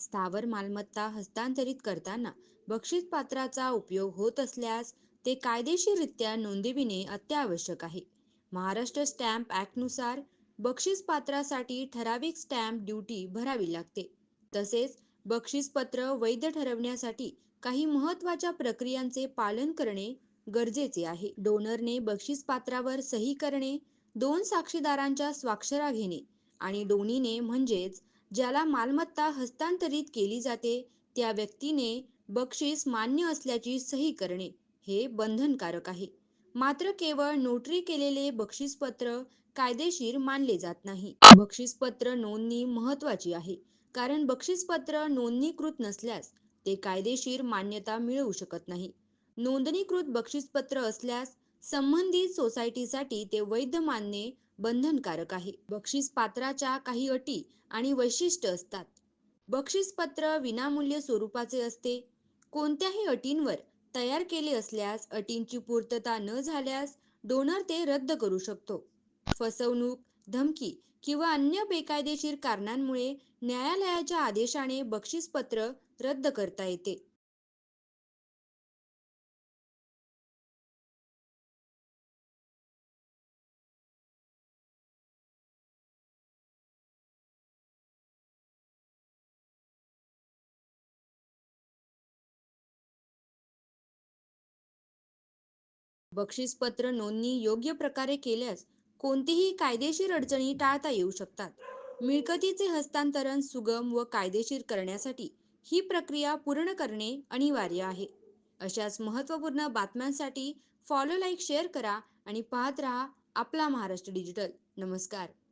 स्थावर मालमत्ता हस्तांतरित करताना बक्षीसपत्राचा उपयोग होत असल्यास ते कायदेशीररित्या नोंदविणे अत्यावश्यक आहे. महाराष्ट्र स्टॅम्प ॲक्टनुसार बक्षीसपत्रासाठी ठराविक स्टॅम्प ड्युटी भरावी लागते. तसेच बक्षीसपत्र वैध ठरवण्यासाठी काही महत्त्वाच्या प्रक्रियांचे पालन करणे गरजेचे आहे. डोनरने बक्षीसपत्रावर सही करणे, दोन साक्षीदारांच्या स्वाक्षरा घेणे आणि डोनीने म्हणजेच ज्याला मालमत्ता हस्तांतरित केली जाते त्या व्यक्तीने बक्षीस मान्य असल्याची सही करणे हे बंधनकारक आहे. मात्र केवळ नोटरी केलेले बक्षीसपत्र कायदेशीर मानले जात नाही. बक्षीसपत्र नोंदणी महत्त्वाची आहे कारण बक्षीसपत्र नोंदणीकृत नसल्यास ते कायदेशीर मान्यता मिळवू शकत नाही. नोंदणीकृत बक्षीसपत्र असल्यास संबंधित सोसायटीसाठी ते वैध मानणे बंधनकारक आहे. बक्षीसपत्राच्या काही अटी आणि वैशिष्ट्य असतात. बक्षीसपत्र विनामूल्य स्वरूपाचे असते. कोणत्याही अटींवर तयार केले असल्यास अटींची पूर्तता न झाल्यास डोनर ते रद्द करू शकतो. फसवणूक, धमकी किंवा अन्य बेकायदेशीर कारणांमुळे न्यायालयाच्या आदेशाने बक्षीसपत्र रद्द करता येते. बक्षीसपत्र नोंदणी योग्य प्रकारे केल्यास कोणतीही कायदेशीर अडचणी टाळता येऊ शकतात. मिळकतीचे हस्तांतरण सुगम व कायदेशीर करण्यासाठी ही प्रक्रिया पूर्ण करणे अनिवार्य आहे. अशाच महत्त्वपूर्ण बातम्यांसाठी फॉलो, लाईक, शेअर करा आणि पाहत रहा आपला महाराष्ट्र डिजिटल. नमस्कार.